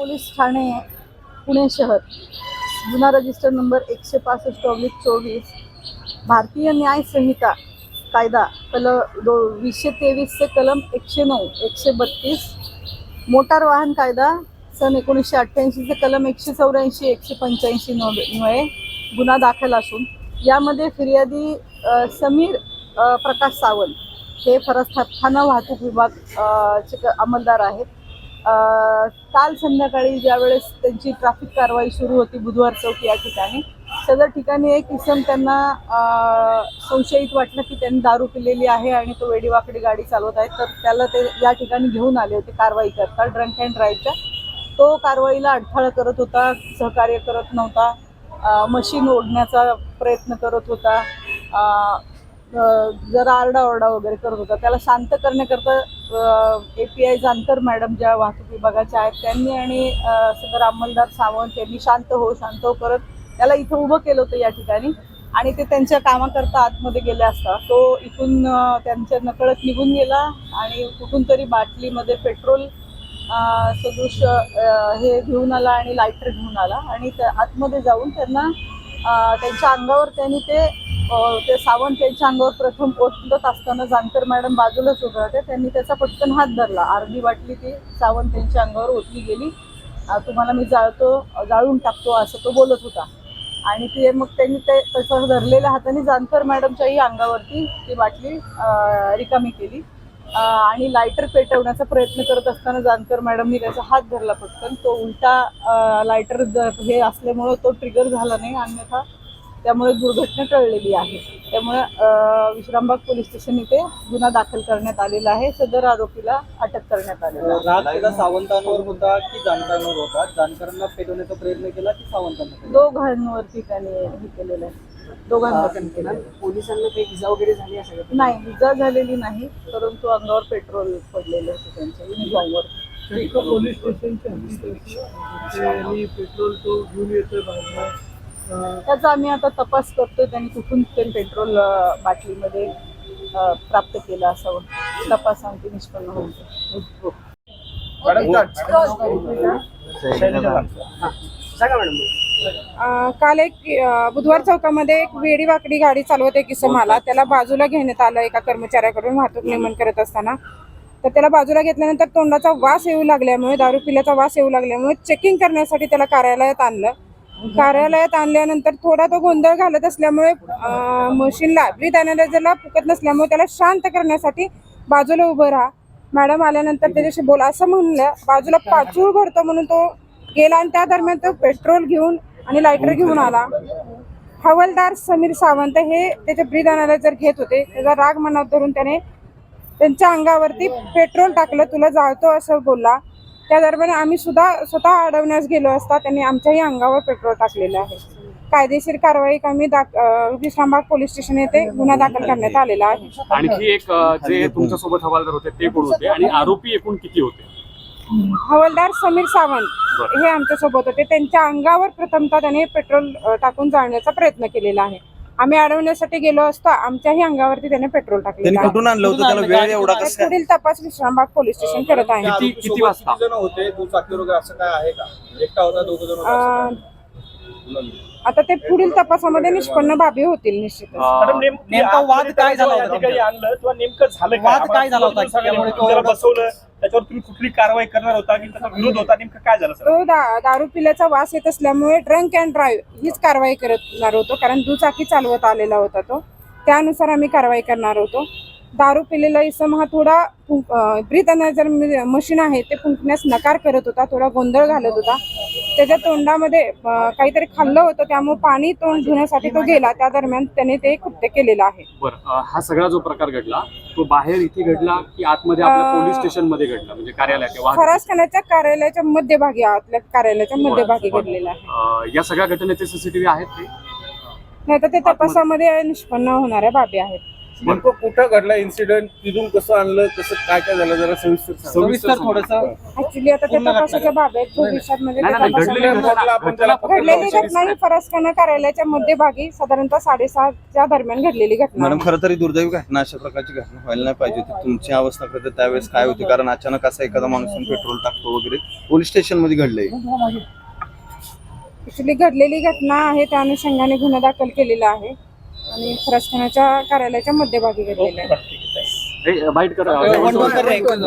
Police Thane Pune शहर. जुना register number एकशे पासष्ट ऑब्लिक चोवीस. भारतीय न्याय संहिता कायदा कल दो वीसशे तेवीसचे कलम एकशे नऊ एकशे बत्तीस. मोटार वाहन कायदा सन एकोणीसशे अठ्ठ्याऐंशीचे कलम एकशे चौऱ्याऐंशी एकशे पंच्याऐंशी नोंदमुळे गुन्हा दाखल असून. यामध्ये फिर्यादी समीर प्रकाश सावंत. हे फरस्थाना वाहतूक विभाग चे क- अंमलदार आहेत. काल संध्याकाळी ज्यावेळेस त्यांची ट्रॅफिक कारवाई सुरू होती बुधवार चौक या ठिकाणी सदर ठिकाणी एक इसम त्यांना संशयित वाटलं की त्यांनी दारू पिलेली आहे आणि तो वेडीवाकडी गाडी चालवत आहे. तर त्याला ते या ठिकाणी घेऊन आले होते कारवाई करता ड्रंक अँड ड्राईव्हच्या तो कारवाईला अडथळा करत होता सहकार्य करत नव्हता. मशीन ओढण्याचा प्रयत्न करत होता. जरा आरडाओरडा वगैरे करत होता. त्याला शांत करण्याकरता A P I Jankar madam ज्या वाहतूक विभागाच्या आहेत त्यांनी आणि सदर अंमलदार सावंत यांनी शांत हो शांत हो करत त्याला इथं उभं केलं होतं या ठिकाणी. आणि ते त्यांच्या कामाकरता आतमध्ये गेले असता. तो इथून त्यांच्या नकळत निघून गेला आणि कुठून तरी बाटलीमध्ये पेट्रोल सदृश हे घेऊन आला आणि लायटर घेऊन आला. आणि त्या आतमध्ये जाऊन त्यांना त्यांच्या अंगावर त्यांनी ते ते सावंत त्यांच्या अंगावर प्रथम ओतलत असताना जानकर मॅडम बाजूलाच उभ्या होते. त्यांनी त्याचा पटकन हात धरला. अर्धी बाटली ती सावंत त्यांच्या अंगावर ओतली गेली. तुम्हाला मी जाळतो जाळून टाकतो असं तो बोलत होता. आणि ते मग त्यांनी ते तसं धरलेल्या हाताने जानकर मॅडमच्याही अंगावरती ती बाटली रिकामी केली. आणि लायटर पेटवण्याचा प्रयत्न करत असताना जानकर मॅडमनी त्याचा हात धरला पटकन. तो उलटा लायटर हे असल्यामुळं तो ट्रिगर झाला नाही. अन्यथा त्यामुळे दुर्घटना टळलेली आहे त्यामुळे विश्रामबाग पोलीस स्टेशन इथे गुन्हा दाखल करण्यात आलेला आहे सदर आरोपीला अटक करण्यात आलेला सावंतांवर होता की जानकरांवर होता जानकरांना पेटवण्याचा प्रयत्न केला की सावंतांना? दोघांवरती त्याने हे केलेलं आहे दोघांवरती केलेलं आहे. पोलिसांना काही इजा वगैरे झाली असेल का? नाही इजा झालेली नाही परंतु अंगावर पेट्रोल पडलेलं होतं त्यांच्या युनिफॉर्मवर पोलीस स्टेशनच्या पेट्रोल तो घेऊन येतोय बाजूला त्याचा आम्ही आता तपास करतोय त्यांनी कुठून ते पेट्रोल बाटलीमध्ये प्राप्त केलं असावं तपास आणखी निष्पन्न होतो सांगा मॅडम. अ, काल एक बुधवार चौकामध्ये एक वेडी वाकडी गाडी चालवत एक इसम आला. त्याला बाजूला घेण्यात आलं एका कर्मचाऱ्याकडून वाहतूक नियमन करत असताना. तर त्याला बाजूला घेतल्यानंतर तोंडाचा वास येऊ लागल्यामुळे दारू पिल्याचा वास येऊ लागल्यामुळे चेकिंग करण्यासाठी त्याला कार्यालयात आणलं. कार्यालयात आणल्यानंतर थोडा तो गोंधळ घालत असल्यामुळे मशीनला ब्रीथ अनालायझरला फुकत नसल्यामुळे त्याला शांत करण्यासाठी बाजूला उभं राहा. मॅडम आल्यानंतर त्याच्याशी बोला. असं म्हणलं बाजूला पाचूळ भरतो म्हणून तो गेला आणि त्या दरम्यान तो पेट्रोल घेऊन आणि लायटर घेऊन आला. हवालदार समीर सावंत हे त्याचे ब्रीद अनालायझर घेत होते. त्याचा राग मनात धरून त्याने त्यांच्या अंगावरती पेट्रोल टाकलं तुला जाळतो असं बोलला. त्या दरम्यान आम्ही सुद्धा स्वतः अडवण्यास गेलो असता त्यांनी आमच्याही अंगावर पेट्रोल टाकलेलं आहे. कायदेशीर कारवाई आम्ही विश्रामबाग पोलीस स्टेशन येथे गुन्हा दाखल करण्यात आलेला आहे. आणखी एक जे तुमच्यासोबत हवालदार होते ते कोण होते? आणि आरोपी एकूण किती होते? हवालदार समीर सावंत हे आमच्यासोबत होते. त्यांच्या अंगावर प्रथमतः त्याने पेट्रोल टाकून जाळण्याचा प्रयत्न केलेला आहे. आम्ही अडवण्यासाठी गेलो असता आमच्याही अंगावरती त्याने पेट्रोल त्यांनी आहे. कुठून आणलं होतं? त्याला वेळ एवढा कसा? पुढील तपास विश्रामबाग पोलीस स्टेशन करत आहे. किती- आरोपी किती सोबत वाजता? किती जण होते दुचाकी वगैरे असं काय आहे का? एकटा होता दोघ जण होते असं अ, आता ते पुढील तपासामध्ये निष्पन्न बाबी होतील निश्चितच. अ, नेमका वाद काय झाला होता आणलं किंवा नेमकं झालं काय? वाद काय झाला होता? त्यामुळे तो बसवलं. त्याच्यावर तुम्ही कुठली कारवाई करणार होता? की त्याचा विरोध होता? नेमकं काय झालं सर? तो दा दारू पिल्याचा वास येत असल्यामुळे ड्रंक अँड ड्राईव्ह हीच कारवाई करणार होतो. कारण दुचाकी चालवत आलेला होता तो. त्यानुसार आम्ही कारवाई करणार होतो. दारू पिलेला इसम हा थोडा ब्रीथ अनायझर मशीन आहे ते फुंकण्यास नकार करत होता थोडा गोंधळ घालत होता. त्याच्या तोंडामध्ये काहीतरी खाल्लं होतं त्यामुळे पाणी तोंड धुण्यासाठी तो गेला. त्या दरम्यान त्याने ते कृत्य केलेलं आहे. बरं हा सगळा जो प्रकार घडला तो बाहेर इथे घडला की आतमध्ये पोलीस स्टेशनमध्ये घडला? म्हणजे फराज खानाच्या कार्यालयाच्या मध्यभागी आतल्या कार्यालयाच्या मध्यभागी घडलेला आहे. या सगळ्या घटनेचे सीसीटीव्ही आहेत ते? नाही तर ते तपासामध्ये निष्पन्न होणाऱ्या बाबी आहेत. नेमकं कुठं घडला इन्सिडेंट तिथून कसं आणलं? कसं काय काय झालं? जरा सविस्तर सांगा. सविस्तर थोडस ऍक्च्युली आता त्या भविष्यात म्हणजे त्या घडलेली घटना- ही फरसखाना कार्यालयाच्या मध्यभागी साधारणतः साडेसहाच्या दरम्यान घडलेली घटना. मॅडम. खरं तरी दुर्दैवी घटना अशा प्रकारची घटना व्हायला नाही पाहिजे होती. तुमची अवस्था खरं तर त्यावेळेस काय होती? कारण अचानक असा एखादा माणूस येऊन पेट्रोल टाकतो वगैरे. पोलीस स्टेशनमध्ये घडलंय. ऍक्च्युली घडलेली घटना आहे त्या अनुषंगाने गुन्हा दाखल केलेला आहे. आणि फरसखानाच्या कार्यालयाच्या मध्यभागी घडलेला आहे. बाईट करा. One- one- one-